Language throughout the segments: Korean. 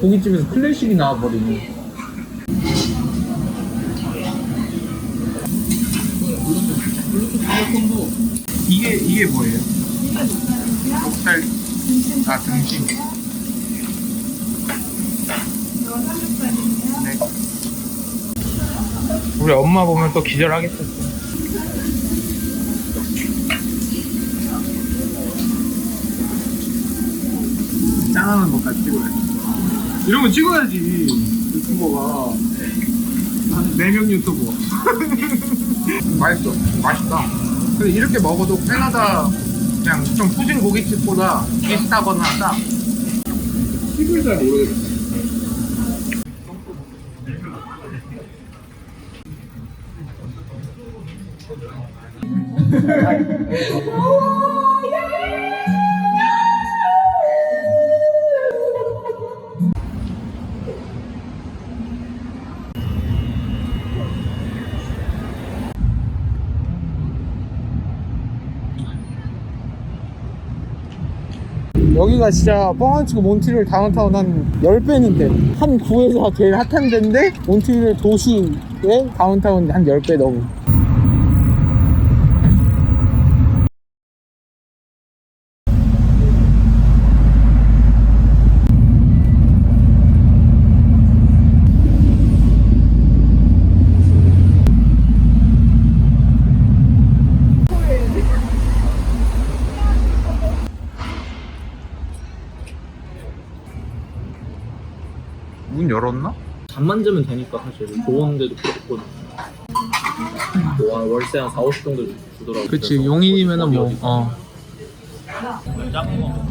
고깃집에서 클래식이 나와버리네. 이게 이게 뭐예요? 목살 아 등심. 네. 우리 엄마 보면 또 기절하겠어. 짱하는 것까지 찍어야지. 이런 거 찍어야지 유튜버가 한 4명 유튜버. 맛있어. 맛있다. 근데 이렇게 먹어도 캐나다 그냥 좀 푸진 고깃집보다 비슷하거나 하다. 팁을 잘 모르겠어. 여기가 진짜 뻥안 치고 몬트리올 다운타운 한 10배는데 한 구에서 제일 핫한 데인데 몬트리올 도시의 다운타운 한 10배 넘어 문 열었나? 잠만 자면 되니까 사실 좋은데도 그렇고 와 월세 한 4, 50 정도 주더라고 그치 용인이면은 뭐 어. 작은 거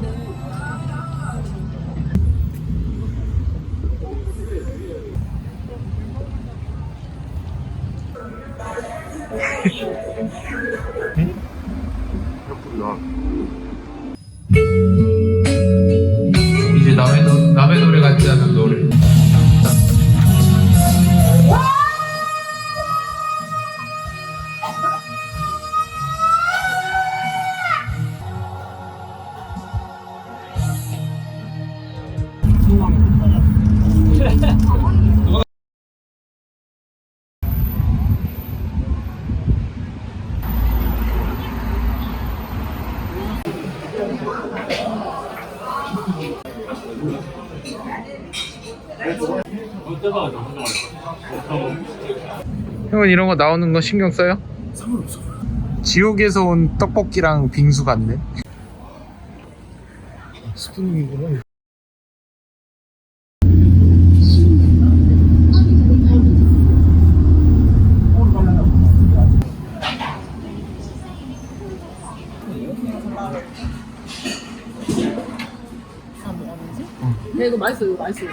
형은 이런 거 나오는 거 신경 써요? 상관없어. 지옥에서 온 떡볶이랑 빙수 같네. 스푼이구나. 야 이거 맛있어 이거 맛있어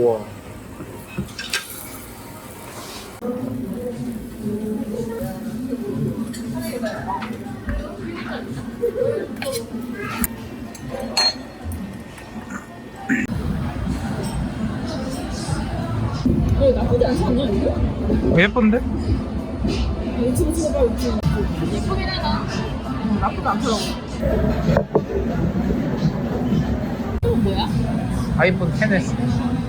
좋아 이거 나쁘지 않지 않냐 이거? 예쁜데? 예쁘긴 해나 응, 나쁘지 않더라고 이건 뭐야? 아이폰 10s.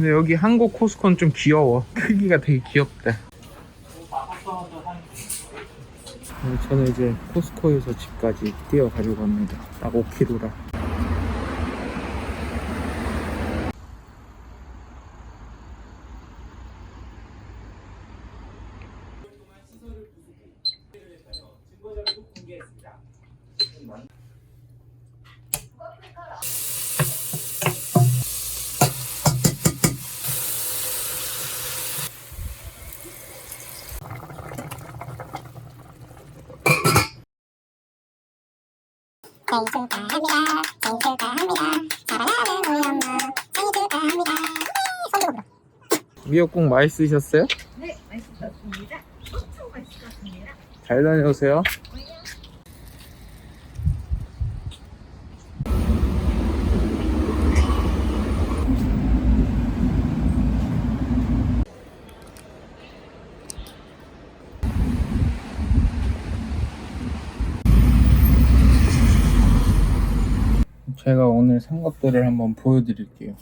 근데 여기 한국 코스코는 좀 귀여워. 크기가 되게 귀엽다. 네, 저는 이제 코스코에서 집까지 뛰어가려고 합니다. 딱 5km라 생일 축하합니다. 생일 축하합니다. 사랑하는 우리 엄마 생일 축하합니다. 네, 손 들어. 미역국 맛있으셨어요? 네, 맛있었습니다. 엄청 맛있었습니다. 잘 다녀오세요. 제가 오늘 산 것들을 한번 보여드릴게요.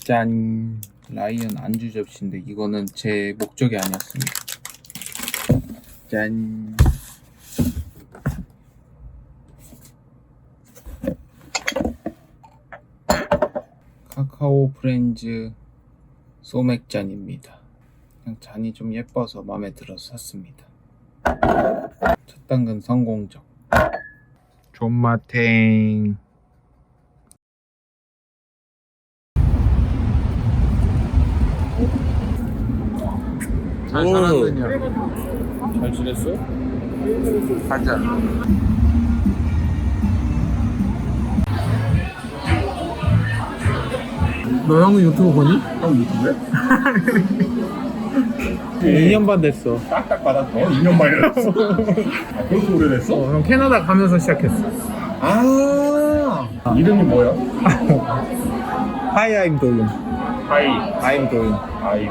짠! 라이언 안주 접시인데 이거는 제 목적이 아니었습니다. 짠. 카카오 프렌즈 소맥 잔입니다. 그냥 잔이 좀 예뻐서 마음에 들어서 샀습니다. 첫 당근 성공적. 존마탱. 잘 살았더냐? 잘 지냈어요? 가자. 너 형은 유튜브 보니? 형 유튜브에? 2년 반 됐어. 딱딱 받았어. 2년 만에 했어. 아, 그렇게 오래됐어? 어, 형 캐나다 가면서 시작했어. 아. 이름이 뭐야? Hi, I'm 도윤. 하이. I'm 도윤. 아이.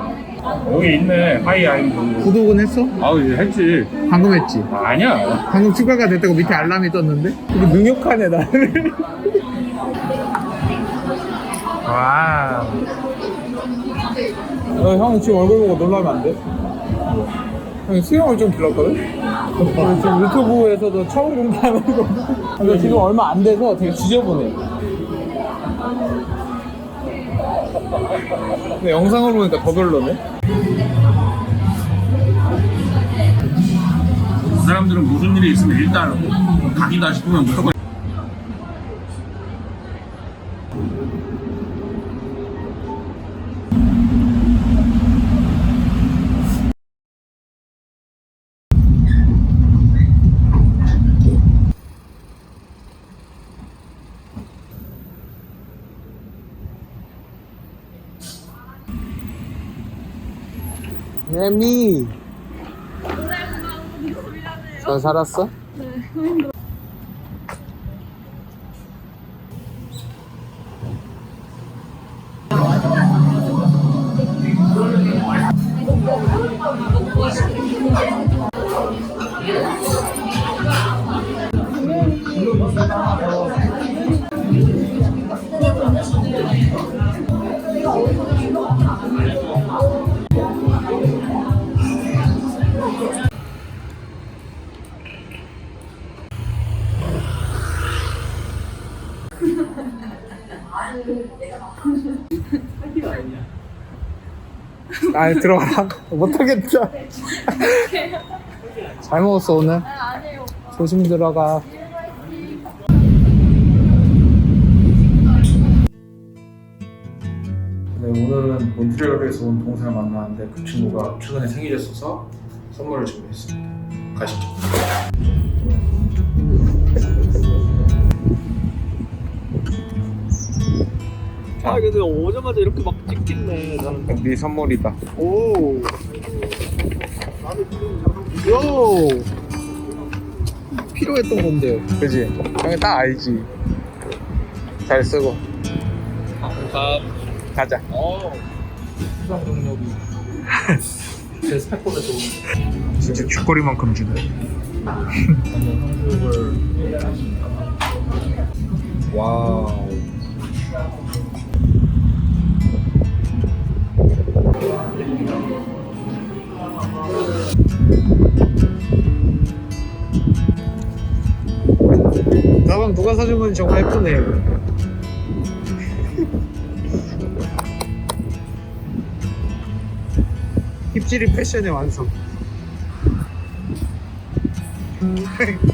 여기 있네. 하이 아임 정도. 구독은 했어? 아우, 이제 했지. 방금 했지? 아, 아니야. 방금 추가가 됐다고 밑에 알람이 떴는데? 되게 능욕하네, 나를. 와. 어, 형 지금 얼굴 보고 놀라면 안 돼? 형 수영을 좀 길렀거든? 그래서 지금 유튜브에서도 처음 공개하는 거. 근데 지금 얼마 안 돼서 되게 지저분해. 근데 영상으로 보니까 더 별로네? 사람들은 무슨 일이 있으면 일단 각이다 싶으면 무조건 예미. 잘 살았어? 아니 들어가라 못하겠다. 잘 먹었어 오늘. 조심 들어가. 네 오늘은 몬트리올에서 온 동생을 만나는데 그 친구가 최근에 생일이었어서 선물을 준비했습니다. 가시죠 아 근데 오자마자 이렇게 막 찍겠네 나는. 네 선물이다. 오. 요 필요했던 건데요 그지? 형이 딱 알지. 잘 쓰고. 감사합니다. 가자. 어. 수상 경력이 제 스펙보다 좋은 진짜 쥐꼬리만큼 주네. 와 정말 예쁘네요. 힙질이 패션의 완성.